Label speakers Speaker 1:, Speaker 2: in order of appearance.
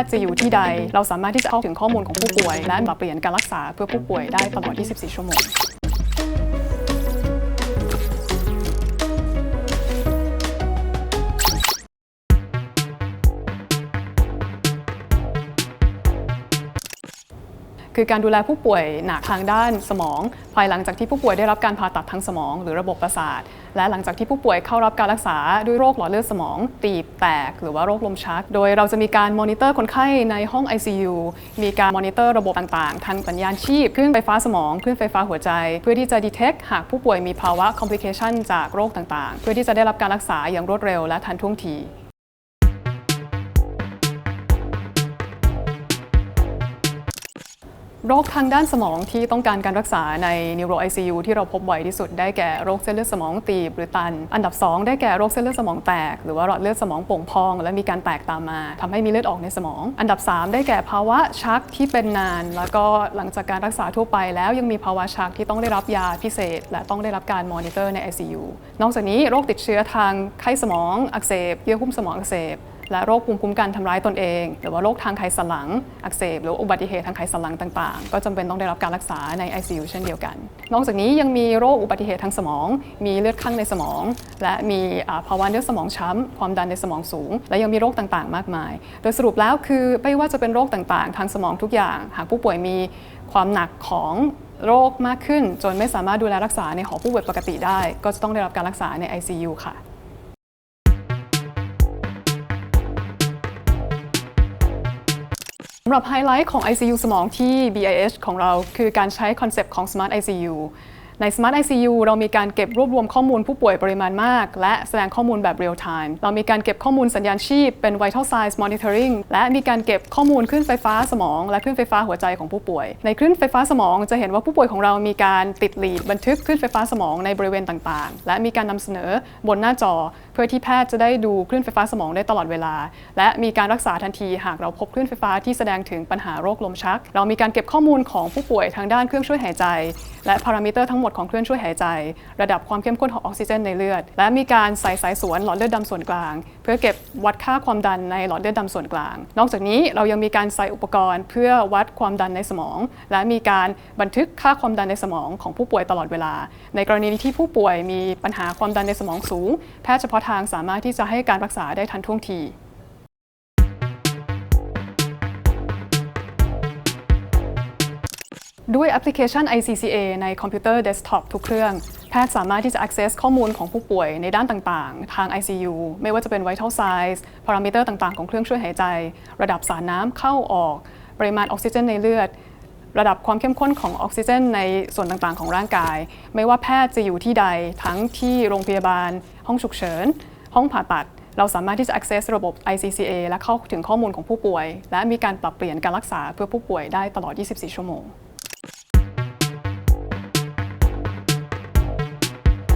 Speaker 1: ทย์จะอยู่ที่ใด เราสามารถที่จะเข้าถึงข้อมูลของผู้ป่วย และปรับเปลี่ยนการรักษาเพื่อผู้ป่วยได้ตลอด 24 ชั่วโมง คือการดูแลผู้ป่วยหนักทางด้านสมอง ภายหลังจากที่ผู้ป่วยได้รับการผ่าตัดทางสมอง หรือระบบประสาท และหลังจากที่ผู้ป่วยเข้ารับการรักษาด้วยโรคหลอดเลือดสมอง ตีบแตก หรือว่าโรคลมชัก โดยเราจะมีการมอนิเตอร์คนไข้ในห้อง ICU มีการมอนิเตอร์ระบบต่างๆ ทางสัญญาณชีพ คลื่นไฟฟ้าสมอง คลื่นไฟฟ้าหัวใจ เพื่อที่จะ detect หากผู้ป่วยมีภาวะ complication จากโรคต่างๆ เพื่อที่จะได้รับการรักษาอย่างรวดเร็วและทันท่วงที โรคทางด้านสมองที่ต้องการการรักษาใน Neuro ICU ที่เราพบบ่อยที่สุดได้แก่โรคเส้นเลือดสมองตีบหรือตัน อันดับ 2 ได้แก่โรคเส้นเลือดสมองแตก หรือว่าหลอดเลือดสมองโป่งพอง และมีการแตกตามมาทำให้มีเลือดออกในสมอง อันดับ 3 ได้แก่ภาวะชักที่เป็นนาน แล้วก็หลังจากการรักษาทั่วไปแล้วยังมีภาวะชักที่ต้องได้รับยาพิเศษ และต้องได้รับการมอนิเตอร์ใน ICU นอกจากนี้โรคติดเชื้อทางไข้สมองอักเสบเยื่อหุ้มสมองอักเสบ และโรคภูมิคุ้มกันทำร้ายตนเอง หรือว่าโรคทางไขสันหลังอักเสบหรืออุบัติเหตุทางไขสันหลังต่างๆ ก็จำเป็นต้องได้รับการรักษาใน ICU เช่นเดียวกัน นอกจากนี้ยังมีโรคอุบัติเหตุทางสมอง มีเลือดข้างในสมอง และมีภาวะเลือดสมองช้ำความดันในสมองสูง และยังมีโรคต่างๆ มากมาย โดยสรุปแล้วคือไม่ว่าจะเป็นโรคต่างๆ ทางสมองทุกอย่าง หากผู้ป่วยมีความหนักของโรคมากขึ้น จนไม่สามารถดูแลรักษาในหอผู้ป่วยปกติได้ ก็จะต้องได้รับการรักษาใน ICU ค่ะ สำหรับไฮไลท์ของ ICU สมองที่ BIH ของเราคือการใช้คอนเซปต์ของ Smart ICU ใน Smart ICU เรามีการเก็บรวบรวมข้อมูลผู้ป่วยปริมาณมาก และแสดงข้อมูลแบบ real time เรามีการเก็บข้อมูลสัญญาณชีพเป็น vital signs monitoring และมีการเก็บข้อมูลคลื่นไฟฟ้าสมอง และคลื่นไฟฟ้าหัวใจของผู้ป่วย ในคลื่นไฟฟ้าสมองจะเห็นว่าผู้ป่วยของเรามีการติดลีดบันทึกคลื่นไฟฟ้าสมองในบริเวณต่างๆ และมีการนำเสนอบนหน้าจอ เพื่อที่แพทย์จะได้ดูคลื่นไฟฟ้าสมองได้ตลอดเวลา และมีการรักษาทันทีหากเราพบคลื่นไฟฟ้าที่แสดงถึงปัญหาโรคลมชัก เรามีการเก็บข้อมูลของผู้ป่วยทางด้านเครื่องช่วยหายใจ และพารามิเตอร์ทั้งหมดของเครื่องช่วยหายใจ ระดับความเข้มข้นของออกซิเจนในเลือด และมีการใส่สายสวนหลอดเลือดดำส่วนกลาง เพื่อเก็บวัดค่าความดันในหลอดเลือดดำส่วนกลาง นอกจากนี้เรายังมีการใส่อุปกรณ์ เพื่อวัดความดันในสมอง และมีการบันทึกค่าความดันในสมองของผู้ป่วยตลอดเวลา ในกรณีที่ผู้ป่วยมีปัญหาความดันในสมองสูง แพทย์เฉพาะทางสามารถที่จะให้การรักษาได้ทันท่วงที ด้วยแอปพลิเคชัน ICCA ในคอมพิวเตอร์เดสก์ท็อปทุกเครื่อง แพทย์สามารถที่จะ access ข้อมูลของผู้ป่วยในด้านต่างๆ ทาง ICU ไม่ว่าจะเป็น vital signs พารามิเตอร์ต่างๆ ของเครื่องช่วยหายใจ ระดับสารน้ำเข้าออก ปริมาณออกซิเจนในเลือด ระดับความเข้มข้นของออกซิเจนในส่วนต่างๆ ของร่างกาย ไม่ว่าแพทย์จะอยู่ที่ใด ทั้งที่โรงพยาบาล ห้องฉุกเฉิน ห้องผ่าตัด เราสามารถที่จะ access ระบบ ICCA และเข้าถึงข้อมูลของผู้ป่วย และมีการปรับเปลี่ยนการรักษาเพื่อผู้ป่วยได้ตลอด 24 ชั่วโมง